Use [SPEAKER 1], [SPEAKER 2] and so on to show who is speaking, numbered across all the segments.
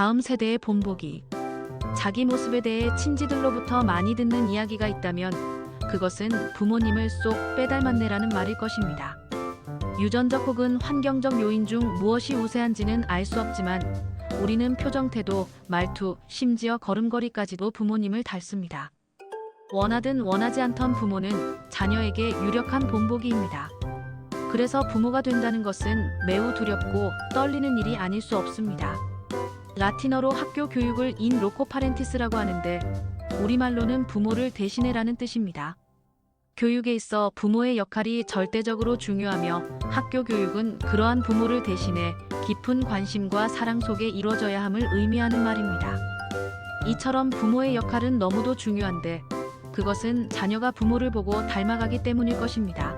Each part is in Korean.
[SPEAKER 1] 다음 세대의 본보기. 자기 모습에 대해 친지들로부터 많이 듣는 이야기가 있다면 그것은 부모님을 쏙 빼닮았네라는 말일 것입니다. 유전적 혹은 환경적 요인 중 무엇이 우세한지는 알 수 없지만 우리는 표정, 태도, 말투, 심지어 걸음걸이까지도 부모님을 닮습니다. 원하든 원하지 않던 부모는 자녀에게 유력한 본보기입니다. 그래서 부모가 된다는 것은 매우 두렵고 떨리는 일이 아닐 수 없습니다. 라틴어로 학교 교육을 인 로코 파렌티스라고 하는데 우리말로는 부모를 대신해라는 뜻입니다. 교육에 있어 부모의 역할이 절대적으로 중요하며 학교 교육은 그러한 부모를 대신해 깊은 관심과 사랑 속에 이루어져야 함을 의미하는 말입니다. 이처럼 부모의 역할은 너무도 중요한데 그것은 자녀가 부모를 보고 닮아가기 때문일 것입니다.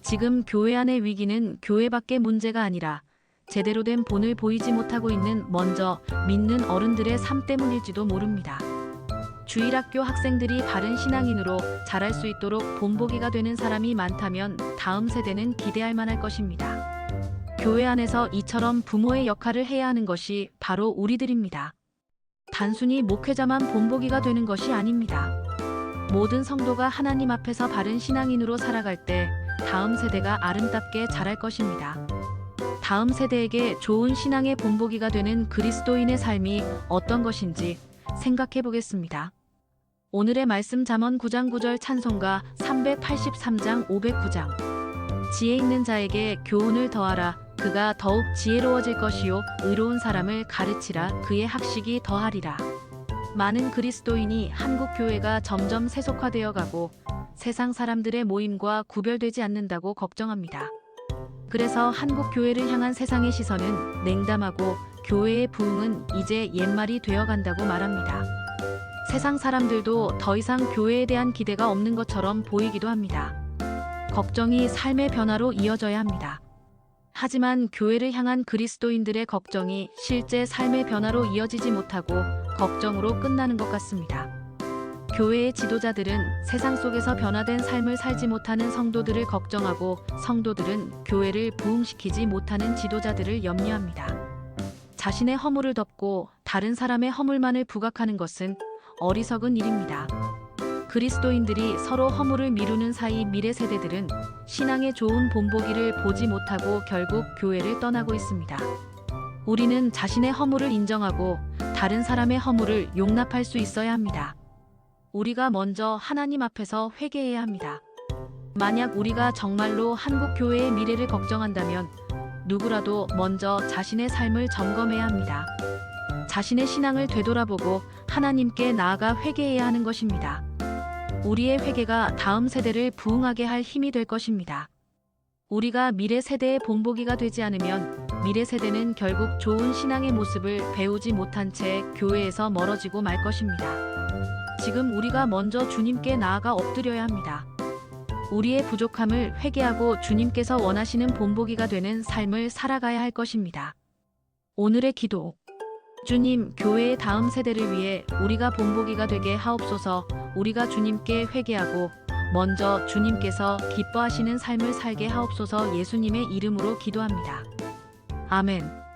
[SPEAKER 1] 지금 교회 안의 위기는 교회 밖의 문제가 아니라 제대로 된 본을 보이지 못하고 있는 먼저 믿는 어른들의 삶 때문일지도 모릅니다. 주일학교 학생들이 바른 신앙인으로 자랄 수 있도록 본보기가 되는 사람이 많다면 다음 세대는 기대할 만할 것입니다. 교회 안에서 이처럼 부모의 역할을 해야 하는 것이 바로 우리들입니다. 단순히 목회자만 본보기가 되는 것이 아닙니다. 모든 성도가 하나님 앞에서 바른 신앙인으로 살아갈 때 다음 세대가 아름답게 자랄 것입니다. 다음 세대에게 좋은 신앙의 본보기가 되는 그리스도인의 삶이 어떤 것인지 생각해 보겠습니다. 오늘의 말씀 잠언 9장 9절 찬송가 383장 509장 지혜 있는 자에게 교훈을 더하라 그가 더욱 지혜로워질 것이요 의로운 사람을 가르치라 그의 학식이 더하리라 많은 그리스도인이 한국 교회가 점점 세속화되어 가고 세상 사람들의 모임과 구별되지 않는다고 걱정합니다. 그래서 한국 교회를 향한 세상의 시선은 냉담하고 교회의 부흥은 이제 옛말이 되어 간다고 말합니다. 세상 사람들도 더 이상 교회에 대한 기대가 없는 것처럼 보이기도 합니다. 걱정이 삶의 변화로 이어져야 합니다. 하지만 교회를 향한 그리스도인들의 걱정이 실제 삶의 변화로 이어지지 못하고 걱정으로 끝나는 것 같습니다. 교회의 지도자들은 세상 속에서 변화된 삶을 살지 못하는 성도들을 걱정하고 성도들은 교회를 부흥시키지 못하는 지도자들을 염려합니다. 자신의 허물을 덮고 다른 사람의 허물만을 부각하는 것은 어리석은 일입니다. 그리스도인들이 서로 허물을 미루는 사이 미래 세대들은 신앙의 좋은 본보기를 보지 못하고 결국 교회를 떠나고 있습니다. 우리는 자신의 허물을 인정하고 다른 사람의 허물을 용납할 수 있어야 합니다. 우리가 먼저 하나님 앞에서 회개해야 합니다. 만약 우리가 정말로 한국 교회의 미래를 걱정한다면 누구라도 먼저 자신의 삶을 점검해야 합니다. 자신의 신앙을 되돌아보고 하나님께 나아가 회개해야 하는 것입니다. 우리의 회개가 다음 세대를 부흥하게 할 힘이 될 것입니다. 우리가 미래 세대의 본보기가 되지 않으면 미래 세대는 결국 좋은 신앙의 모습을 배우지 못한 채 교회에서 멀어지고 말 것입니다. 지금 우리가 먼저 주님께 나아가 엎드려야 합니다. 우리의 부족함을 회개하고 주님께서 원하시는 본보기가 되는 삶을 살아가야 할 것입니다. 오늘의 기도. 주님, 교회의 다음 세대를 위해 우리가 본보기가 되게 하옵소서 우리가 주님께 회개하고 먼저 주님께서 기뻐하시는 삶을 살게 하옵소서 예수님의 이름으로 기도합니다. 아멘.